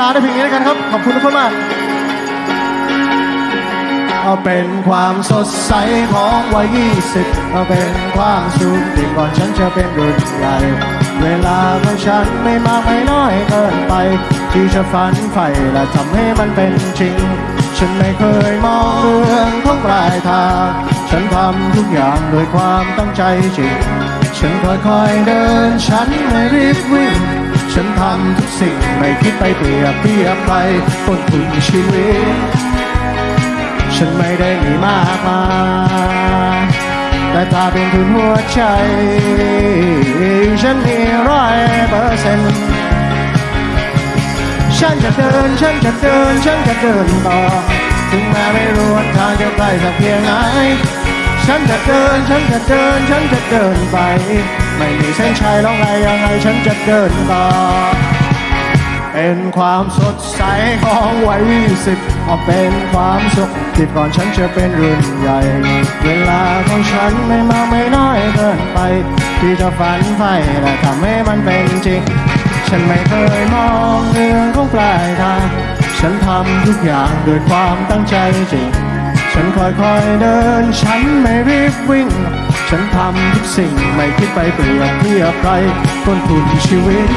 ลาได้เพียงนี้แล้วกันครับ ขอบคุณทุกคนมากเอาเป็นความสดใสของวัยยี่สิบเอาเป็นความสุขที่ก่อนฉันจะเป็นรุ่นใหญ่เวลาของฉันไม่มากไม่น้อยเกินไป ที่จะฝันใฝ่และทำให้มันเป็นจริง ฉันไม่เคยมองเรื่องของปลายทาง ฉันทำทุกอย่างด้วยความตั้งใจจริง ฉันค่อยๆเดินฉันไม่รีบวิ่ง ฉันทำทุกสิ่งไม่คิดไปเปรียบเทียบใครต้นทุนชีวิต ฉันไม่ได้มีมากมายแต่ถ้าเป็นทุนหัวใจ ฉันมีร้อยเปอร์เซ็นต์ฉันจะเดิน ฉันจะเดิน ฉันจะเดินต่อ ถึงแม้ไม่รู้ว่าทางจะไกลสักเพียงไหน ฉันจะเดิน ฉันจะเดิน ฉันจะเดินไป ไม่มีเส้นชัยแล้วไงยังไงฉันจะเดินต่อเป็นความสดใสของวัยสิบเอาเป็นความสุขที่ก่อนฉันจะเป็นรุ่นใหญ่ เวลาของฉันไม่มากไม่น้อยเกินไป ที่จะฝันใฝ่และทำให้มันเป็นจริง ฉันไม่เคยมองเรื่องของปลายทางฉันทำทุกอย่างด้วยความตั้งใจจริง ฉันค่อยๆเดิน ฉันไม่รีบวิ่ง ฉันทำทุกสิ่งไม่คิดไปเปรียบเทียบใครต้นทุนชีวิต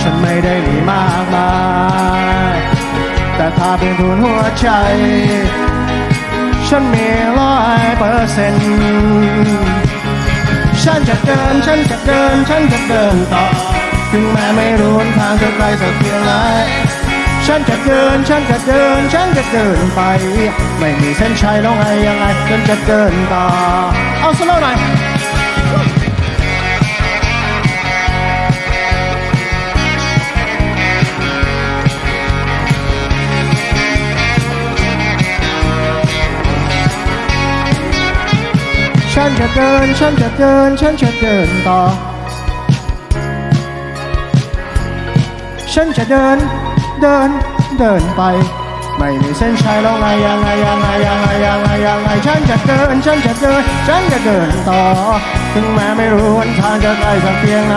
ฉันไม่ได้มีมากมาย แต่ถ้าเป็นทุนหัวใจ ฉันมีร้อยเปอร์เซ็นต์ฉันจะเดิน ฉันจะเดิน ฉันจะเดินต่อ ถึงแม้ไม่รู้ทางจะไกลสักเพียงไหน ฉันจะเดิน ฉันจะเดิน ฉันจะเดินไป ไม่มีเส้นชัยแล้วไงยังไงฉันจะเดินต่อเอาสโลว์หน่อยฉันจะเดิน ฉันจะเดิน ฉันจะเดินต่อ ฉันจะเดิน เดินเดินไป ไม่มีเส้นชัยแล้วไงยังไงยังไงยังไงยังไงยังไงฉันจะเดินฉันจะเดินฉันจะเดินต่อ ถึงแม้ไม่รู้วันทางจะไกลสักเพียงไหน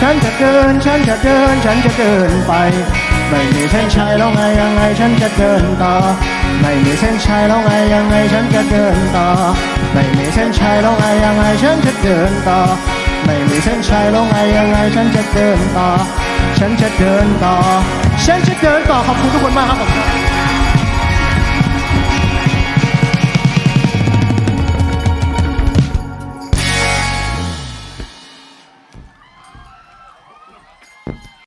ฉันจะเดินฉันจะเดินฉันจะเดินไป ไม่มีเส้นชัยแล้วไงยังไงฉันจะเดินต่อไม่มีเส้นชัยแล้วไงยังไงฉันจะเดินต่อไม่มีเส้นชัยแล้วไงยังไงฉันจะเดินต่อไม่มีเส้นชัยแล้วไงยังไงฉันจะเดินต่อ ฉันจะเดินต่อ ฉันจะเดินต่อขอบคุณทุกคนมากครับผม